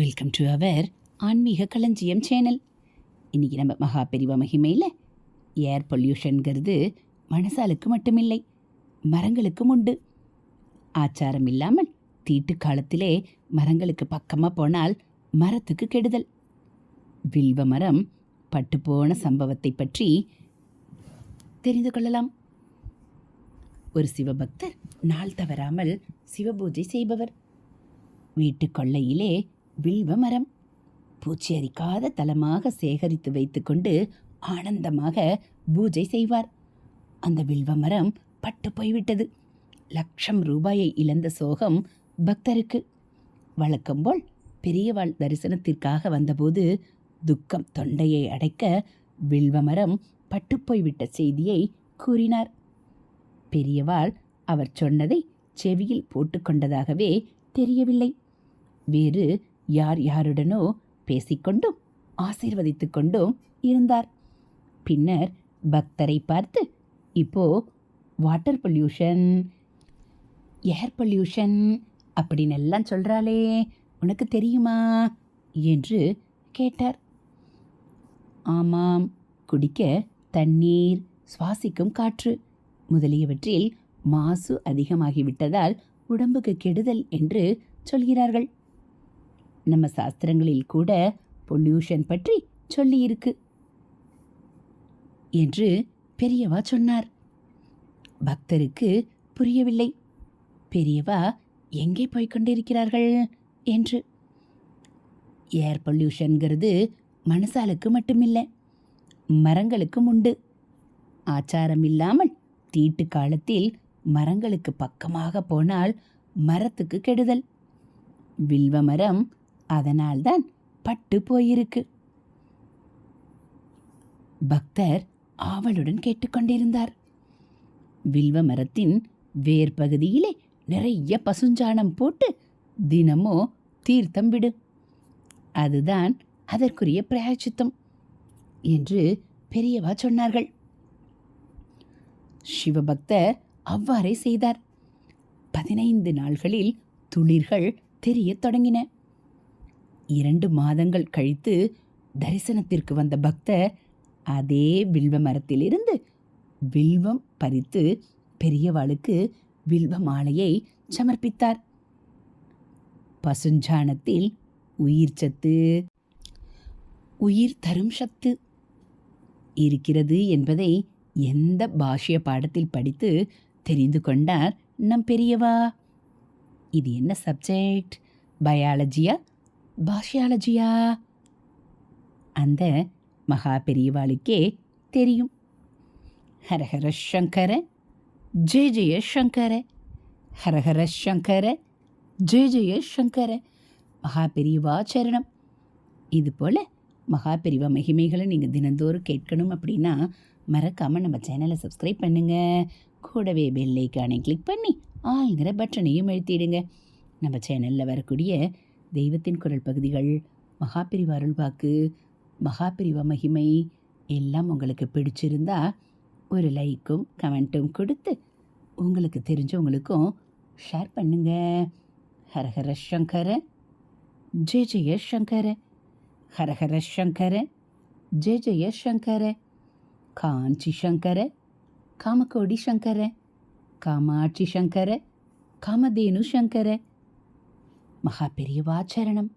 Welcome to our ஆன்மீக களஞ்சியம் channel. இன்றைக்கி நம்ம மகா பெரிவ மகிமையில் ஏர் பொல்யூஷன்கிறது மனசாலுக்கு மட்டுமில்லை மரங்களுக்கும் உண்டு. ஆச்சாரம் இல்லாமல் தீட்டு காலத்திலே மரங்களுக்கு பக்கமாக போனால் மரத்துக்கு கெடுதல். வில்வ மரம் பட்டுப்போன சம்பவத்தை பற்றி தெரிந்து கொள்ளலாம். ஒரு சிவபக்தர் நாள் தவறாமல் சிவபூஜை செய்பவர். வீட்டு கொல்லையிலே வில்வ மரம் பூச்சி அரிக்காத தலமாக சேகரித்து வைத்துக்கொண்டு ஆனந்தமாக பூஜை செய்வார். அந்த வில்வ மரம் பட்டு போய்விட்டது. லட்சம் ரூபாயை இழந்த சோகம் பக்தருக்கு. வழக்கம்போல் பெரியவாள் தரிசனத்திற்காக வந்தபோது துக்கம் தொண்டையை அடைக்க வில்வமரம் பட்டுப்போய்விட்ட செய்தியை கூறினார். பெரியவாள் அவர் சொன்னதை செவியில் போட்டுக்கொண்டதாகவே தெரியவில்லை. வேறு யார் யாருடனோ பேசிக்கொண்டும் ஆசீர்வதித்து கொண்டும் இருந்தார். பின்னர் பக்தரை பார்த்து இப்போ வாட்டர் பொல்யூஷன் ஏர் பொல்யூஷன் அப்படின்னு எல்லாம் சொல்கிறாளே உனக்கு தெரியுமா? என்று கேட்டார். ஆமாம் குடிக்க தண்ணீர் சுவாசிக்கும் காற்று முதலியவற்றில் மாசு அதிகமாகிவிட்டதால் உடம்புக்கு கெடுதல் என்று சொல்கிறார்கள். நம்ம சாஸ்திரங்களில் கூட பொல்யூஷன் பற்றி சொல்லியிருக்கு என்று பெரியவா சொன்னார். பக்தருக்கு புரியவில்லை. பெரியவா எங்கே போய்க் கொண்டிருக்கிறார்கள்? என்று. ஏர் பொல்யூஷன்கிறது மனசாலுக்கு மட்டுமில்லை மரங்களுக்கும் உண்டு. ஆச்சாரம் இல்லாமல் தீட்டு காலத்தில் மரங்களுக்கு பக்கமாக போனால் மரத்துக்கு கெடுதல். வில்வ மரம் அதனால்தான் பட்டு போயிருக்கு. பக்தர் ஆவலுடன் கேட்டுக்கொண்டிருந்தார். வில்வ மரத்தின் வேர் பகுதியிலே நிறைய பசுஞ்சாணம் போட்டு தினமோ தீர்த்தம் விடு. அதுதான் அதற்குரிய பிராயச்சித்தம் என்று பெரியவா சொன்னார்கள். சிவபக்தர் அவ்வாறே செய்தார். பதினைந்து நாள்களில் துளிர்கள் தெரியத் தொடங்கின. இரண்டு மாதங்கள் கழித்து தரிசனத்திற்கு வந்த பக்தர் அதே வில்வ மரத்திலிருந்து வில்வம் பறித்து பெரியவாளுக்கு வில்வ மாலையை சமர்ப்பித்தார். பசுஞ்சாணத்தில் உயிர் சத்து உயிர் தரும் சத்து இருக்கிறது என்பதை எந்த பாஷ்ய பாடத்தில் படித்து தெரிந்து கொண்டார் நம் பெரியவா? இது என்ன சப்ஜெக்ட்? பயாலஜியா? பாஷியாலஜியா? அந்த மகா பெரியவாளுக்கே தெரியும். ஹரஹர சங்கர ஜெய ஜெய சங்கர ஹரஹர சங்கர ஜெய ஜெய சங்கர மகா பெரியவா சரணம். இது போல் மகா பெரியவா மகிமைகளை நீங்கள் தினந்தோறும் கேட்கணும் அப்படின்னா மறக்காமல் நம்ம சேனலை சப்ஸ்கிரைப் பண்ணுங்கள் கூடவே பெல்லைக்கானை கிளிக் பண்ணி ஆளுங்கிற பட்டனையும் எழுத்திடுங்க நம்ம சேனலில் வரக்கூடிய தெய்வத்தின் குரல் பகுதிகள் மகாபிரிவா அருள்வாக்கு மகாபிரிவ மகிமை எல்லாம் உங்களுக்கு பிடிச்சிருந்தா ஒரு லைக்கும் கமெண்ட்டும் கொடுத்து உங்களுக்கு தெரிஞ்சவங்களுக்கும் ஷேர் பண்ணுங்க. ஹரஹர சங்கர ஜெய ஜெய சங்கர ஹரஹர சங்கர ஜெய ஜெய சங்கர காஞ்சி சங்கர காமகோடி சங்கர காமாட்சி சங்கர காமதேனு சங்கர மகா பெரியவாச்சரணம்